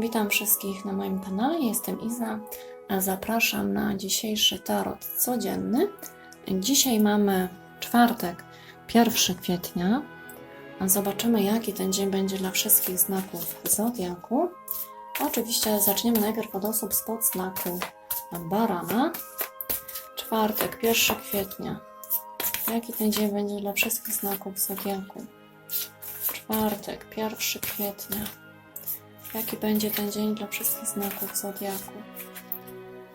Witam wszystkich na moim kanale. Jestem Iza. Zapraszam na dzisiejszy tarot codzienny. Dzisiaj mamy czwartek, 1 kwietnia. Zobaczymy, jaki ten dzień będzie dla wszystkich znaków zodiaku. Oczywiście zaczniemy najpierw od osób spod znaku barana. Czwartek, 1 kwietnia. Jaki ten dzień będzie dla wszystkich znaków zodiaku? Czwartek, 1 kwietnia. Jaki będzie ten dzień dla wszystkich znaków zodiaku?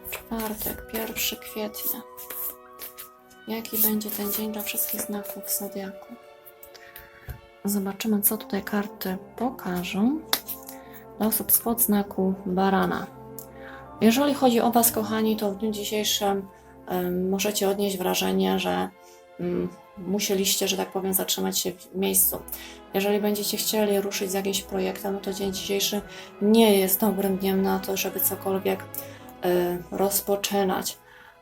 Czwartek, 1 kwietnia. Jaki będzie ten dzień dla wszystkich znaków zodiaku? Zobaczymy, co tutaj karty pokażą dla osób spod znaku barana. Jeżeli chodzi o Was, kochani, to w dniu dzisiejszym możecie odnieść wrażenie, że musieliście, że tak powiem, zatrzymać się w miejscu. Jeżeli będziecie chcieli ruszyć z jakimś projektem, no to dzień dzisiejszy nie jest dobrym dniem na to, żeby cokolwiek e, rozpoczynać.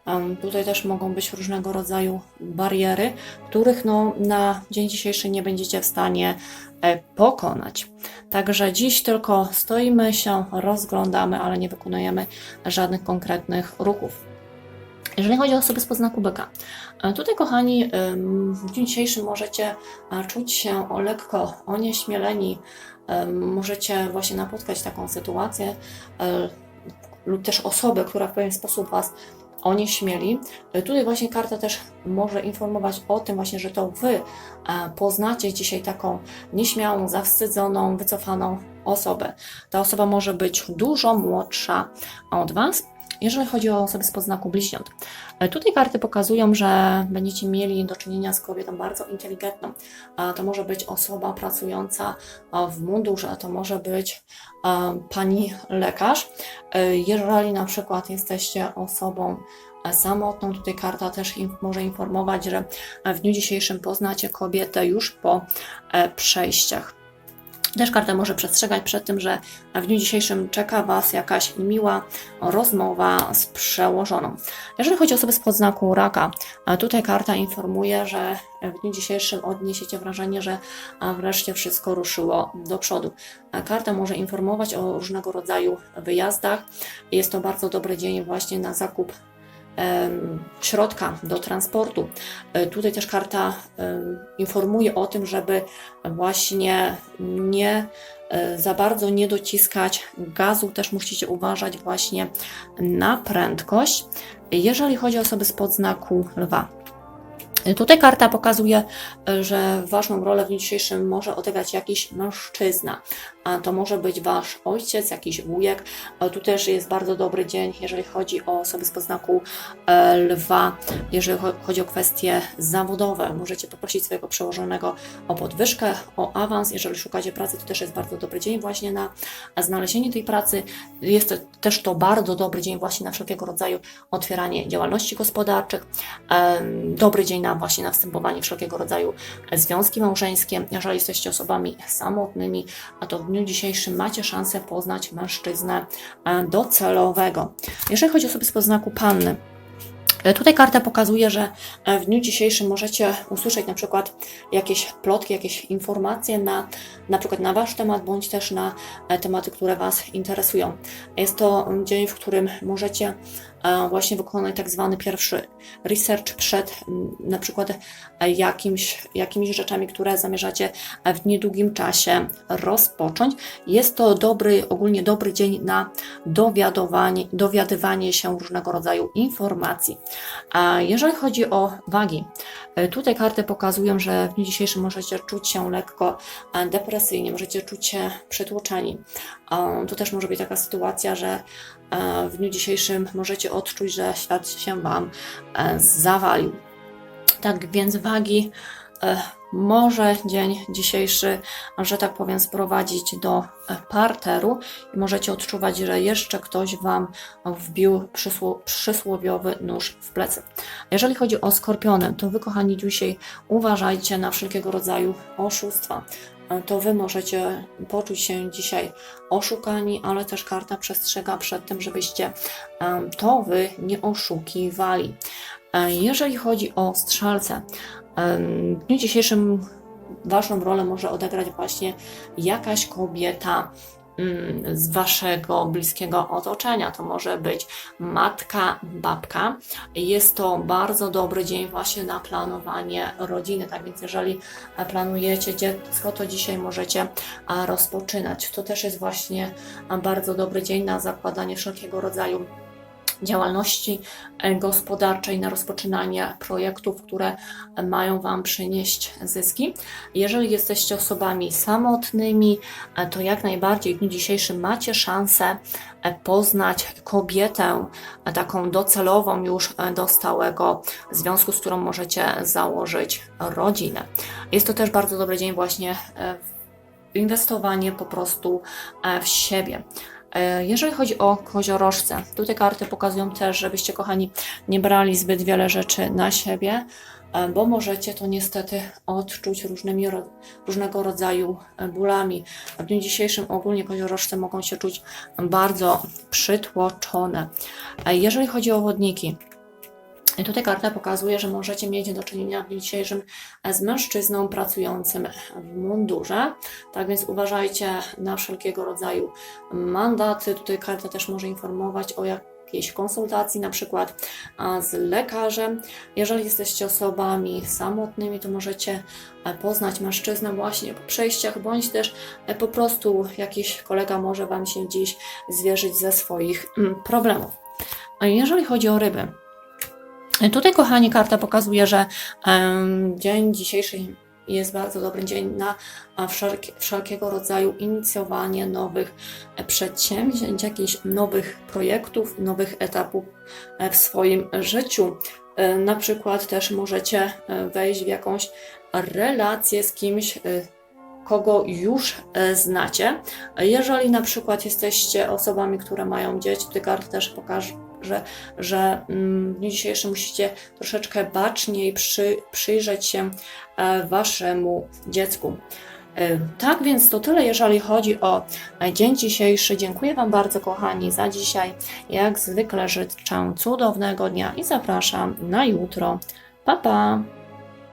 Em, Tutaj też mogą być różnego rodzaju bariery, których no, na dzień dzisiejszy nie będziecie w stanie e, pokonać. Także dziś tylko stoimy się, rozglądamy, ale nie wykonujemy żadnych konkretnych ruchów. Jeżeli chodzi o osoby z poznaku byka, e, tutaj kochani, em, w dniu dzisiejszym możecie e, czuć się lekko onieśmieleni, możecie właśnie napotkać taką sytuację e, lub też osobę, która w pewien sposób Was onieśmieli. E, Tutaj właśnie karta też może informować o tym właśnie, że to Wy e, poznacie dzisiaj taką nieśmiałą, zawstydzoną, wycofaną osobę. Ta osoba może być dużo młodsza od Was. Jeżeli chodzi o osoby z podznaku bliźniąt, e, tutaj karty pokazują, że będziecie mieli do czynienia z kobietą bardzo inteligentną. A To może być osoba pracująca a, w mundurze, to może być pani lekarz. E, Jeżeli na przykład jesteście osobą e, samotną, tutaj karta też może informować, że w dniu dzisiejszym poznacie kobietę już po e, przejściach. Też karta może przestrzegać przed tym, że w dniu dzisiejszym czeka Was jakaś miła rozmowa z przełożoną. Jeżeli chodzi o osoby z podznaku raka, tutaj karta informuje, że w dniu dzisiejszym odniesiecie wrażenie, że wreszcie wszystko ruszyło do przodu. Karta może informować o różnego rodzaju wyjazdach. Jest to bardzo dobry dzień właśnie na zakup środka do transportu. E, Tutaj też karta informuje o tym, żeby właśnie nie e, za bardzo nie dociskać gazu. Też musicie uważać właśnie na prędkość. Jeżeli chodzi o osoby z podznaku lwa. Tutaj karta pokazuje, że ważną rolę w dniu dzisiejszym może odegrać jakiś mężczyzna. A to może być wasz ojciec, jakiś wujek. Tu też jest bardzo dobry dzień, jeżeli chodzi o osoby z podznaku e, lwa, jeżeli cho- chodzi o kwestie zawodowe. Możecie poprosić swojego przełożonego o podwyżkę, o awans. Jeżeli szukacie pracy, to też jest bardzo dobry dzień właśnie na znalezienie tej pracy. Jest też to bardzo dobry dzień właśnie na wszelkiego rodzaju otwieranie działalności gospodarczych. Dobry dzień na właśnie na wstępowanie wszelkiego rodzaju związki małżeńskie. Jeżeli jesteście osobami samotnymi, a to w dniu dzisiejszym macie szansę poznać mężczyznę e, docelowego. Jeżeli chodzi o osoby z poznaku panny, e, Tutaj karta pokazuje, że e, w dniu dzisiejszym możecie usłyszeć na przykład jakieś plotki, jakieś informacje na, na przykład na Wasz temat, bądź też na tematy, które Was interesują. Jest to dzień, w którym możecie właśnie wykonać tak zwany pierwszy research przed na przykład e, jakimś, jakimiś rzeczami, które zamierzacie e, w niedługim czasie rozpocząć. Jest to dobry, ogólnie dobry dzień na dowiadowanie, dowiadywanie się różnego rodzaju informacji. A jeżeli chodzi o wagi, e, tutaj karty pokazują, że w dniu dzisiejszym możecie czuć się lekko e, depresyjnie, możecie czuć się przytłoczeni. E, To też może być taka sytuacja, że e, w dniu dzisiejszym możecie odczuć, że świat się Wam e, zawalił. Tak więc wagi e, może dzień dzisiejszy, że tak powiem, sprowadzić do e, parteru i możecie odczuwać, że jeszcze ktoś Wam wbił przysło- przysłowiowy nóż w plecy. Jeżeli chodzi o skorpiony, to Wy, kochani, dzisiaj uważajcie na wszelkiego rodzaju oszustwa. E, To Wy możecie poczuć się dzisiaj oszukani, ale też karta przestrzega przed tym, żebyście e, to Wy nie oszukiwali. E, Jeżeli chodzi o strzelce, w dniu dzisiejszym ważną rolę może odegrać właśnie jakaś kobieta z waszego bliskiego otoczenia. To może być matka, babka. Jest to bardzo dobry dzień właśnie na planowanie rodziny. Tak więc, jeżeli planujecie dziecko, to dzisiaj możecie rozpoczynać. To też jest właśnie bardzo dobry dzień na zakładanie wszelkiego rodzaju działalności e, gospodarczej, na rozpoczynanie projektów, które mają Wam przynieść zyski. Jeżeli jesteście osobami samotnymi, e, to jak najbardziej w dniu dzisiejszym macie szansę e, poznać kobietę taką docelową już do stałego związku, z którą możecie założyć rodzinę. Jest to też bardzo dobry dzień właśnie w inwestowanie po prostu w siebie. E, Jeżeli chodzi o koziorożce, tutaj karty pokazują też, żebyście, kochani, nie brali zbyt wiele rzeczy na siebie, e, bo możecie to niestety odczuć różnymi, różnego rodzaju e, bólami. W dniu dzisiejszym ogólnie koziorożce mogą się czuć bardzo przytłoczone. Jeżeli chodzi o wodniki, i tutaj karta pokazuje, że możecie mieć do czynienia w dniu dzisiejszym z mężczyzną pracującym w mundurze. Tak więc uważajcie na wszelkiego rodzaju mandaty. Tutaj karta też może informować o jakiejś konsultacji, na przykład z lekarzem. Jeżeli jesteście osobami samotnymi, to możecie e, poznać mężczyznę właśnie po przejściach, bądź też e, po prostu jakiś kolega może Wam się dziś zwierzyć ze swoich mm, problemów. Jeżeli chodzi o ryby, Tutaj, kochani, karta pokazuje, że em, dzień dzisiejszy jest bardzo dobry dzień na wszelkiego rodzaju inicjowanie nowych e, przedsięwzięć, jakichś nowych projektów, nowych etapów e, w swoim życiu. E, Na przykład też możecie wejść w jakąś relację z kimś, kogo już znacie. Jeżeli na przykład jesteście osobami, które mają dzieci, to karta też pokaże, że, że mm, w dniu dzisiejszym musicie troszeczkę baczniej przy, przyjrzeć się e, waszemu dziecku. E, Tak więc to tyle, jeżeli chodzi o e, dzień dzisiejszy. Dziękuję Wam bardzo, kochani, za dzisiaj. Jak zwykle życzę cudownego dnia i zapraszam na jutro. Pa, pa!